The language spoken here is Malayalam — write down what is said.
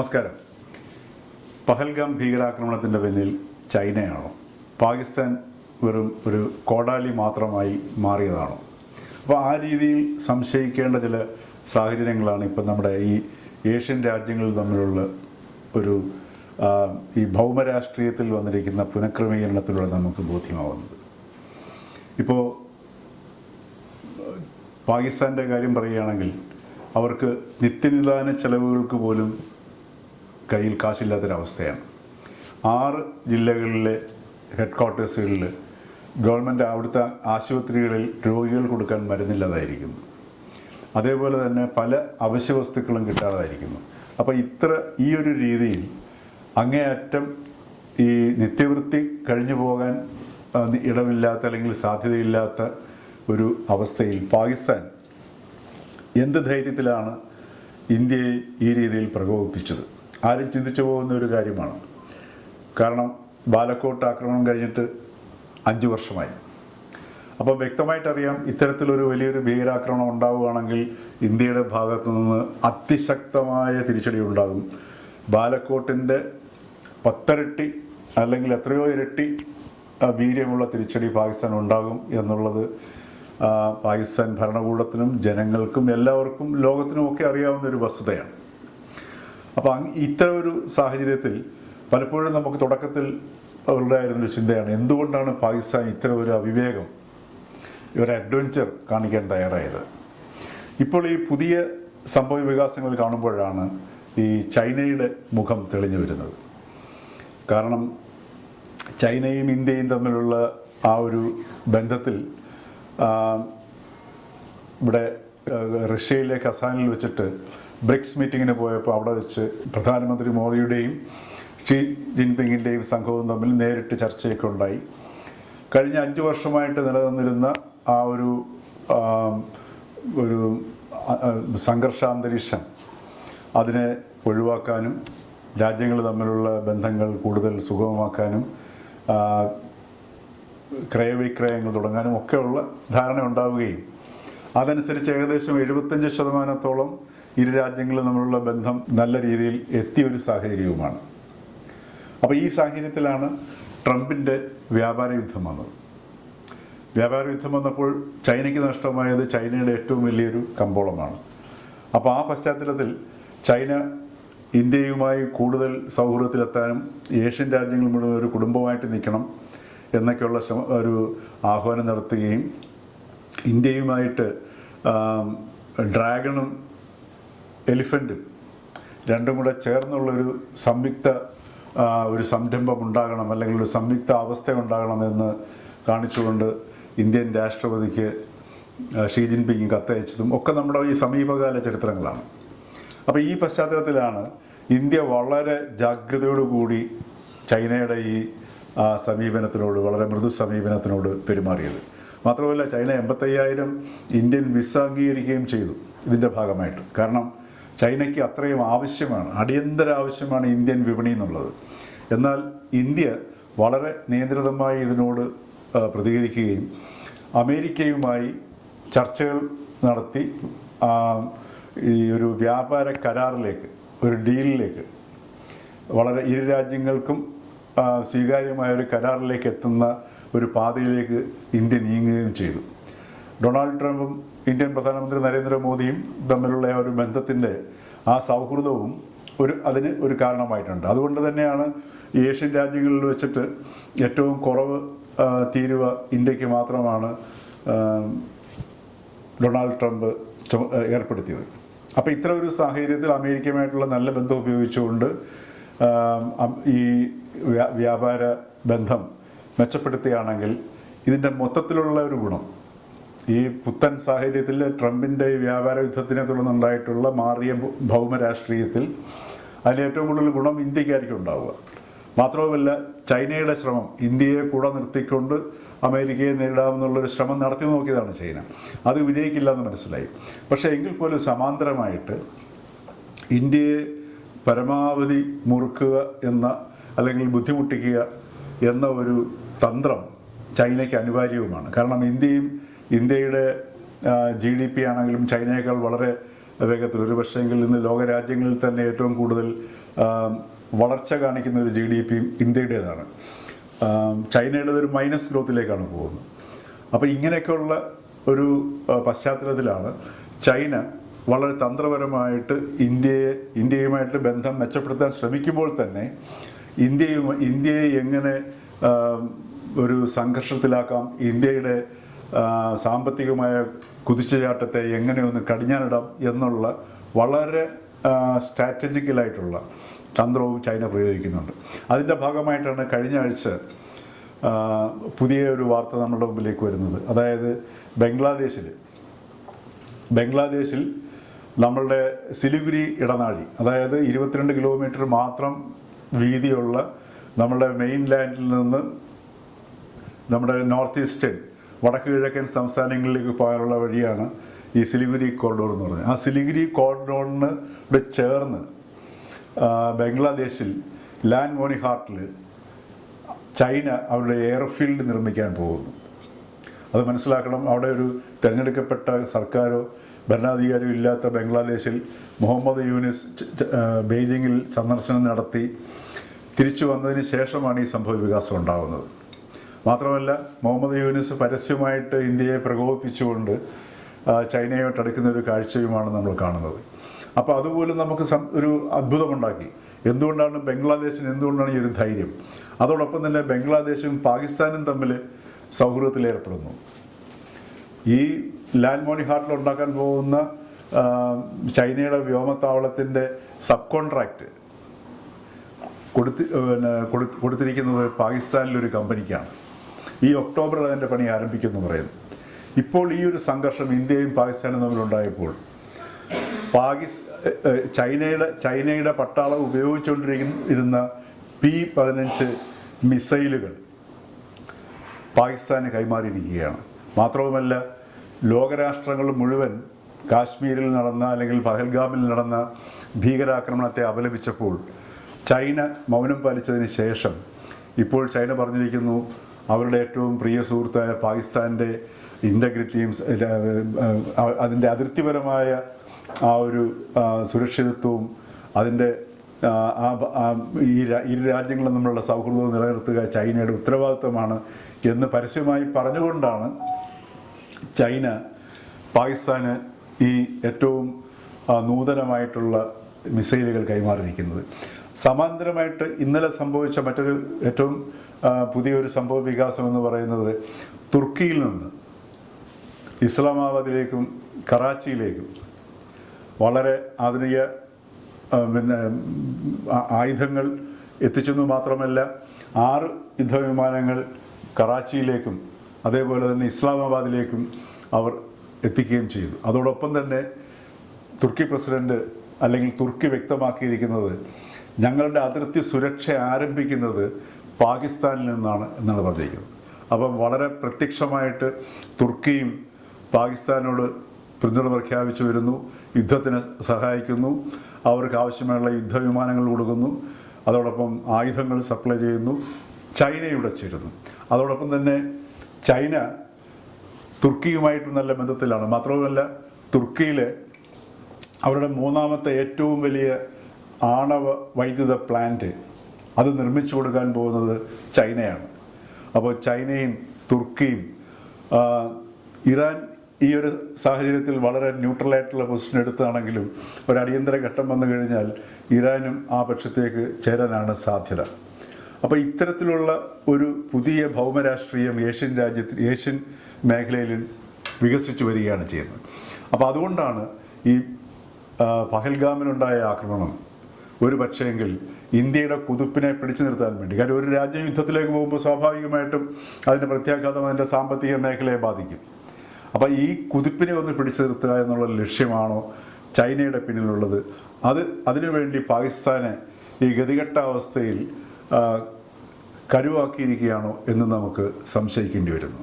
നമസ്കാരം. പഹൽഗാം ഭീകരാക്രമണത്തിന്റെ പിന്നിൽ ചൈനയാണോ? പാകിസ്ഥാൻ വെറും ഒരു കോടാലി മാത്രമായി മാറിയതാണോ? അപ്പോൾ ആ രീതിയിൽ സംശയിക്കേണ്ട ചില സാഹചര്യങ്ങളാണ് ഇപ്പം നമ്മുടെ ഈ ഏഷ്യൻ രാജ്യങ്ങൾ തമ്മിലുള്ള ഒരു ഈ ഭൗമരാഷ്ട്രീയത്തിൽ വന്നിരിക്കുന്ന പുനഃക്രമീകരണത്തിലൂടെ നമുക്ക് ബോധ്യമാവുന്നത്. ഇപ്പോൾ പാകിസ്ഥാന്റെ കാര്യം പറയുകയാണെങ്കിൽ അവർക്ക് നിത്യനിദാന ചെലവുകൾക്ക് പോലും കയ്യിൽ കാശില്ലാത്തൊരവസ്ഥയാണ്. ആറ് ജില്ലകളിലെ ഹെഡ് ക്വാർട്ടേഴ്സുകളിൽ ഗവൺമെന്റ് അവിടുത്തെ ആശുപത്രികളിൽ രോഗികൾ കൊടുക്കാൻ മരുന്നില്ലാതായിരിക്കുന്നു. അതേപോലെ തന്നെ പല അവശ്യ വസ്തുക്കളും കിട്ടാതായിരിക്കുന്നു. അപ്പോൾ ഇത്ര ഈ ഒരു രീതിയിൽ അങ്ങേയറ്റം ഈ നിത്യവൃത്തി കഴിഞ്ഞു പോകാൻ ഇടമില്ലാത്ത അല്ലെങ്കിൽ സാധ്യതയില്ലാത്ത ഒരു അവസ്ഥയിൽ പാകിസ്ഥാൻ എന്ത് ധൈര്യത്തിലാണ് ഇന്ത്യയെ ഈ രീതിയിൽ പ്രകോപിപ്പിച്ചത്? ആരും ചിന്തിച്ചു പോകുന്ന ഒരു കാര്യമാണ്. കാരണം ബാലക്കോട്ട് ആക്രമണം കഴിഞ്ഞിട്ട് അഞ്ച് വർഷമായി. അപ്പോൾ വ്യക്തമായിട്ടറിയാം ഇത്തരത്തിലൊരു വലിയൊരു ഭീകരാക്രമണം ഉണ്ടാവുകയാണെങ്കിൽ ഇന്ത്യയുടെ ഭാഗത്തു നിന്ന് അതിശക്തമായ തിരിച്ചടി ഉണ്ടാകും. ബാലക്കോട്ടിന്റെ പത്തരട്ടി അല്ലെങ്കിൽ എത്രയോ ഇരട്ടി വീര്യമുള്ള തിരിച്ചടി പാകിസ്ഥാൻ ഉണ്ടാകും എന്നുള്ളത് പാകിസ്ഥാൻ ഭരണകൂടത്തിനും ജനങ്ങൾക്കും എല്ലാവർക്കും ലോകത്തിനുമൊക്കെ അറിയാവുന്ന ഒരു വസ്തുതയാണ്. അപ്പോൾ ഇത്തരം ഒരു സാഹചര്യത്തിൽ പലപ്പോഴും നമുക്ക് തുടക്കത്തിൽ ഉണ്ടായിരുന്ന ഒരു ചിന്തയാണ് എന്തുകൊണ്ടാണ് പാകിസ്ഥാൻ ഇത്തരം ഒരു അവിവേകം ഒരു അഡ്വഞ്ചർ കാണിക്കാൻ തയ്യാറായത്? ഇപ്പോൾ ഈ പുതിയ സംഭവ വികാസങ്ങൾ കാണുമ്പോഴാണ് ഈ ചൈനയുടെ മുഖം തെളിഞ്ഞു വരുന്നത്. കാരണം ചൈനയും ഇന്ത്യയും തമ്മിലുള്ള ആ ഒരു ബന്ധത്തിൽ ഇവിടെ റഷ്യയിലെ കസാനിൽ വെച്ചിട്ട് ബ്രിക്സ് മീറ്റിങ്ങിന് പോയപ്പോൾ അവിടെ വെച്ച് പ്രധാനമന്ത്രി മോദിയുടെയും ഷീ ജിൻപിങ്ങിന്റെയും സംഘവും തമ്മിൽ നേരിട്ട് ചർച്ചയൊക്കെ ഉണ്ടായി. കഴിഞ്ഞ അഞ്ച് വർഷമായിട്ട് നിലനിന്നിരുന്ന ആ ഒരു ഒരു സംഘർഷാന്തരീക്ഷം അതിനെ ഒഴിവാക്കാനും രാജ്യങ്ങൾ തമ്മിലുള്ള ബന്ധങ്ങൾ കൂടുതൽ സുഗമമാക്കാനും ക്രയവിക്രയങ്ങൾ തുടങ്ങാനും ഒക്കെയുള്ള ധാരണ ഉണ്ടാവുകയും അതനുസരിച്ച് ഏകദേശം എഴുപത്തഞ്ച് ശതമാനത്തോളം ഇരു രാജ്യങ്ങളും തമ്മിലുള്ള ബന്ധം നല്ല രീതിയിൽ എത്തിയ ഒരു സാഹചര്യവുമാണ്. അപ്പോൾ ഈ സാഹചര്യത്തിലാണ് ട്രംപിന്റെ വ്യാപാര യുദ്ധം വന്നത്. വ്യാപാര യുദ്ധം വന്നപ്പോൾ ചൈനയ്ക്ക് നഷ്ടമായത് ചൈനയുടെ ഏറ്റവും വലിയൊരു കമ്പോളമാണ്. അപ്പോൾ ആ പശ്ചാത്തലത്തിൽ ചൈന ഇന്ത്യയുമായി കൂടുതൽ സൗഹൃദത്തിലെത്താനും ഏഷ്യൻ രാജ്യങ്ങൾ മുഴുവൻ ഒരു കുടുംബമായിട്ട് നിൽക്കണം എന്നൊക്കെയുള്ള ശ്രമ ഒരു ആഹ്വാനം നടത്തുകയും ഇന്ത്യയുമായിട്ട് ഡ്രാഗണും എലിഫന്റും രണ്ടും കൂടെ ചേർന്നുള്ളൊരു സംയുക്ത ഒരു സംരംഭം ഉണ്ടാകണം അല്ലെങ്കിൽ ഒരു സംയുക്ത അവസ്ഥ ഉണ്ടാകണമെന്ന് കാണിച്ചുകൊണ്ട് ഇന്ത്യൻ രാഷ്ട്രപതിക്ക് ഷീ ജിൻപിങ് കത്തയച്ചതും ഒക്കെ നമ്മുടെ ഈ സമീപകാല ചരിത്രങ്ങളാണ്. അപ്പോൾ ഈ പശ്ചാത്തലത്തിലാണ് ഇന്ത്യ വളരെ ജാഗ്രതയോടുകൂടി ചൈനയുടെ ഈ സമീപനത്തിനോട് വളരെ മൃദു സമീപനത്തിനോട് പെരുമാറിയത്. മാത്രമല്ല ചൈന എൺപത്തയ്യായിരം ഇന്ത്യൻ വിസ അംഗീകരിക്കുകയും ചെയ്തു ഇതിന്റെ ഭാഗമായിട്ട്. കാരണം ചൈനയ്ക്ക് അത്രയും ആവശ്യമാണ് അടിയന്തര ആവശ്യമാണ് ഇന്ത്യൻ വിപണി എന്നുള്ളത്. എന്നാൽ ഇന്ത്യ വളരെ നിയന്ത്രിതമായി ഇതിനോട് പ്രതികരിക്കുകയും അമേരിക്കയുമായി ചർച്ചകൾ നടത്തി ഈ ഒരു വ്യാപാര കരാറിലേക്ക് ഒരു ഡീലിലേക്ക് വളരെ ഇരു രാജ്യങ്ങൾക്കും സ്വീകാര്യമായ ഒരു കരാറിലേക്ക് എത്തുന്ന ഒരു പാതയിലേക്ക് ഇന്ത്യ നീങ്ങുകയും ചെയ്തു. ഡൊണാൾഡ് ട്രംപും ഇന്ത്യൻ പ്രധാനമന്ത്രി നരേന്ദ്രമോദിയും തമ്മിലുള്ള ഒരു ബന്ധത്തിന്റെ ആ സൗഹൃദവും ഒരു അതിന് ഒരു കാരണമായിട്ടുണ്ട്. അതുകൊണ്ട് തന്നെയാണ് ഏഷ്യൻ രാജ്യങ്ങളിൽ വെച്ചിട്ട് ഏറ്റവും കുറവ് തീരുവ ഇന്ത്യയ്ക്ക് മാത്രമാണ് ഡൊണാൾഡ് ട്രംപ് ഏർപ്പെടുത്തിയത്. അപ്പോൾ ഇത്ര ഒരു സാഹചര്യത്തിൽ അമേരിക്കയുമായിട്ടുള്ള നല്ല ബന്ധം ഉപയോഗിച്ചുകൊണ്ട് ഈ വ്യാപാര ബന്ധം മെച്ചപ്പെടുത്തുകയാണെങ്കിൽ ഇതിന്റെ മൊത്തത്തിലുള്ള ഒരു ഗുണം ഈ പുത്തൻ സാഹചര്യത്തിൽ ട്രംപിന്റെ ഈ വ്യാപാര യുദ്ധത്തിനെ തുടർന്നുണ്ടായിട്ടുള്ള മാറിയ ഭൗമ ഭൗമരാഷ്ട്രീയത്തിൽ അതിന് ഏറ്റവും കൂടുതൽ ഗുണം ഇന്ത്യക്കായിരിക്കും ഉണ്ടാവുക. മാത്രവുമല്ല ചൈനയുടെ ശ്രമം ഇന്ത്യയെ കൂടെ നിർത്തിക്കൊണ്ട് അമേരിക്കയെ നേരിടാമെന്നുള്ളൊരു ശ്രമം നടത്തി നോക്കിയതാണ് ചൈന. അത് വിജയിക്കില്ല എന്ന് മനസ്സിലായി. പക്ഷേ എങ്കിൽ പോലും സമാന്തരമായിട്ട് ഇന്ത്യയെ പരമാവധി മുറുക്കുക എന്ന അല്ലെങ്കിൽ ബുദ്ധിമുട്ടിക്കുക എന്ന ഒരു തന്ത്രം ചൈനയ്ക്ക് അനിവാര്യവുമാണ്. കാരണം ഇന്ത്യയും ഇന്ത്യയുടെ ജി ഡി പി ആണെങ്കിലും ചൈനയേക്കാൾ വളരെ വേഗത്തിൽ ഒരു പക്ഷേങ്കിൽ ഇന്ന് ലോകരാജ്യങ്ങളിൽ തന്നെ ഏറ്റവും കൂടുതൽ വളർച്ച കാണിക്കുന്ന ഒരു ജി ഡി പിയും ഇന്ത്യയുടേതാണ്. ചൈനയുടേത് ഒരു മൈനസ് ഗ്രോത്തിലേക്കാണ് പോകുന്നത്. അപ്പോൾ ഇങ്ങനെയൊക്കെയുള്ള ഒരു പശ്ചാത്തലത്തിലാണ് ചൈന വളരെ തന്ത്രപരമായിട്ട് ഇന്ത്യയെ ഇന്ത്യയുമായിട്ട് ബന്ധം മെച്ചപ്പെടുത്താൻ ശ്രമിക്കുമ്പോൾ തന്നെ ഇന്ത്യയും ഇന്ത്യയെ എങ്ങനെ ഒരു സംഘർഷത്തിലാക്കാം ഇന്ത്യയുടെ സാമ്പത്തികമായ കുതിച്ചുചാട്ടത്തെ എങ്ങനെ ഒന്ന് കടിഞ്ഞാനിടാം എന്നുള്ള വളരെ സ്ട്രാറ്റജിക്കലായിട്ടുള്ള തന്ത്രവും ചൈന പ്രയോഗിക്കുന്നുണ്ട്. അതിന്റെ ഭാഗമായിട്ടാണ് കഴിഞ്ഞ ആഴ്ച പുതിയ ഒരു വാർത്ത നമ്മുടെ മുമ്പിലേക്ക് വരുന്നത്. അതായത് ബംഗ്ലാദേശിൽ ബംഗ്ലാദേശിൽ നമ്മളുടെ സിലിഗുരി ഇടനാഴി അതായത് ഇരുപത്തിരണ്ട് കിലോമീറ്റർ മാത്രം വീതിയുള്ള നമ്മുടെ മെയിൻ ലാൻഡിൽ നിന്ന് നമ്മുടെ നോർത്ത് ഈസ്റ്റേൺ വടക്ക് കിഴക്കൻ സംസ്ഥാനങ്ങളിലേക്ക് പോകാനുള്ള വഴിയാണ് ഈ സിലിഗുരി കോറിഡോർ എന്ന് പറയുന്നത്. ആ സിലിഗുരി കോറിഡോറിന് ഇവിടെ ചേർന്ന് ബംഗ്ലാദേശിൽ ലാൻഡ് മോണി ഹാർട്ടിൽ ചൈന അവരുടെ എയർഫീൽഡ് നിർമ്മിക്കാൻ പോകുന്നു. അത് മനസ്സിലാക്കണം. അവിടെ ഒരു തിരഞ്ഞെടുക്കപ്പെട്ട സർക്കാരോ ഭരണാധികാരിയോ ഇല്ലാത്ത ബംഗ്ലാദേശിൽ മുഹമ്മദ് യൂനിസ് ബെയ്ജിങ്ങിൽ സന്ദർശനം നടത്തി. തിരിച്ചു വന്നതിന് ശേഷമാണ് ഈ സംഭവ വികാസം ഉണ്ടാകുന്നത് മാത്രമല്ല മുഹമ്മദ് യൂനിസ് പരസ്യമായിട്ട് ഇന്ത്യയെ പ്രകോപിപ്പിച്ചുകൊണ്ട് ആ, ചൈനയോട്ട് അടുക്കുന്ന ഒരു കാഴ്ചയുമാണ് നമ്മൾ കാണുന്നത്. അപ്പോൾ അതുപോലും നമുക്ക് ഒരു അത്ഭുതമുണ്ടാക്കി. എന്തുകൊണ്ടാണ് ബംഗ്ലാദേശിന് എന്തുകൊണ്ടാണ് ഈ ഒരു ധൈര്യം? അതോടൊപ്പം തന്നെ ബംഗ്ലാദേശും പാകിസ്ഥാനും തമ്മിൽ സൗഹൃദത്തിലേർപ്പെടുന്നു ഈ ലാൻഡ് മോണി ഹാർട്ടിൽ ഉണ്ടാക്കാൻ പോകുന്ന ചൈനയുടെ വ്യോമത്താവളത്തിന്റെ സബ് കോൺട്രാക്റ്റ് കൊടുത്തി പിന്നെ കൊടു- കൊടുത്തിരിക്കുന്നത് പാകിസ്ഥാനിലൊരു കമ്പനിക്കാണ്. ഈ ഒക്ടോബറിൽ അതിന്റെ പണി ആരംഭിക്കുമെന്ന് പറയുന്നു. ഇപ്പോൾ ഈ ഒരു സംഘർഷം ഇന്ത്യയും പാകിസ്ഥാനും തമ്മിലുണ്ടായപ്പോൾ പാകിസ് ചൈനയുടെ ചൈനയുടെ പട്ടാളം ഉപയോഗിച്ചുകൊണ്ടിരിക്കുന്ന പി പതിനഞ്ച് മിസൈലുകൾ പാകിസ്ഥാന് കൈമാറിയിരിക്കുകയാണ്. മാത്രവുമല്ല ലോകരാഷ്ട്രങ്ങൾ മുഴുവൻ കാശ്മീരിൽ നടന്ന അല്ലെങ്കിൽ പഹൽഗാമിൽ നടന്ന ഭീകരാക്രമണത്തെ അപലപിച്ചപ്പോൾ ചൈന മൗനം പാലിച്ചതിന് ശേഷം ഇപ്പോൾ ചൈന പറഞ്ഞിരിക്കുന്നു അവരുടെ ഏറ്റവും പ്രിയ സുഹൃത്തായ പാകിസ്ഥാന്റെ ഇന്റഗ്രിറ്റിയും അതിന്റെ അതിർത്തിപരമായ ആ ഒരു സുരക്ഷിതത്വവും അതിന്റെ ഈ ഇരു രാജ്യങ്ങളും തമ്മിലുള്ള സൗഹൃദവും നിലനിർത്തുക ചൈനയുടെ ഉത്തരവാദിത്വമാണ് എന്ന് പരസ്യമായി പറഞ്ഞുകൊണ്ടാണ് ചൈന പാകിസ്ഥാന് ഈ ഏറ്റവും നൂതനമായിട്ടുള്ള മിസൈലുകൾ കൈമാറിയിരിക്കുന്നത്. സമാന്തരമായിട്ട് ഇന്നലെ സംഭവിച്ച മറ്റൊരു ഏറ്റവും പുതിയൊരു സംഭവ വികാസം എന്ന് പറയുന്നത് തുർക്കിയിൽ നിന്ന് ഇസ്ലാമാബാദിലേക്കും കറാച്ചിയിലേക്കും വളരെ ആധുനിക പിന്നെ ആയുധങ്ങൾ എത്തിച്ചെന്നു മാത്രമല്ല ആറ് യുദ്ധവിമാനങ്ങൾ കറാച്ചിയിലേക്കും അതേപോലെ തന്നെ ഇസ്ലാമാബാദിലേക്കും അവർ എത്തിക്കുകയും ചെയ്തു. അതോടൊപ്പം തന്നെ തുർക്കി പ്രസിഡന്റ് അല്ലെങ്കിൽ തുർക്കി വ്യക്തമാക്കിയിരിക്കുന്നത് ഞങ്ങളുടെ അതിർത്തി സുരക്ഷ ആരംഭിക്കുന്നത് പാകിസ്ഥാനിൽ നിന്നാണ് എന്നാണ് പറഞ്ഞിരിക്കുന്നത്. അപ്പം വളരെ പ്രത്യക്ഷമായിട്ട് തുർക്കിയും പാകിസ്ഥാനോട് പിന്തുണ പ്രഖ്യാപിച്ചു വരുന്നു യുദ്ധത്തിന് സഹായിക്കുന്നു അവർക്ക് ആവശ്യമായുള്ള യുദ്ധവിമാനങ്ങൾ കൊടുക്കുന്നു അതോടൊപ്പം ആയുധങ്ങൾ സപ്ലൈ ചെയ്യുന്നു ചൈനയുടെ ചേരുന്നു. അതോടൊപ്പം തന്നെ ചൈന തുർക്കിയുമായിട്ട് നല്ല ബന്ധത്തിലാണ്. മാത്രവുമല്ല തുർക്കിയിലെ അവരുടെ മൂന്നാമത്തെ ഏറ്റവും വലിയ ആണവ വൈദ്യുത പ്ലാന്റ് അത് നിർമ്മിച്ചു കൊടുക്കാൻ പോകുന്നത് ചൈനയാണ്. അപ്പോൾ ചൈനയും തുർക്കിയും ഇറാൻ ഈ ഒരു സാഹചര്യത്തിൽ വളരെ ന്യൂട്രലായിട്ടുള്ള പൊസിഷൻ എടുത്താണെങ്കിലും ഒരു അടിയന്തര ഘട്ടം വന്നു കഴിഞ്ഞാൽ ഇറാനും ആ പക്ഷത്തേക്ക് ചേരാനാണ് സാധ്യത. അപ്പോൾ ഇത്തരത്തിലുള്ള ഒരു പുതിയ ഭൗമരാഷ്ട്രീയം ഏഷ്യൻ രാജ്യത്തിൽ ഏഷ്യൻ മേഖലയിൽ വികസിച്ചു വരികയാണ് ചെയ്യുന്നത്. അപ്പോൾ അതുകൊണ്ടാണ് ഈ പഹൽഗാമിനുണ്ടായ ആക്രമണം ഒരു പക്ഷേങ്കിൽ ഇന്ത്യയുടെ കുതിപ്പിനെ പിടിച്ചു നിർത്താൻ വേണ്ടി. കാര്യം ഒരു രാജ്യം യുദ്ധത്തിലേക്ക് പോകുമ്പോൾ സ്വാഭാവികമായിട്ടും അതിന്റെ പ്രത്യാഘാതം അതിന്റെ സാമ്പത്തിക മേഖലയെ ബാധിക്കും. അപ്പോൾ ഈ കുതിപ്പിനെ ഒന്ന് പിടിച്ചു നിർത്തുക എന്നുള്ള ലക്ഷ്യമാണോ ചൈനയുടെ പിന്നിലുള്ളത്? അത് അതിനുവേണ്ടി പാകിസ്ഥാനെ ഈ ഗതികെട്ട അവസ്ഥയിൽ കരുവാക്കിയിരിക്കുകയാണോ എന്ന് നമുക്ക് സംശയിക്കേണ്ടി വരുന്നു.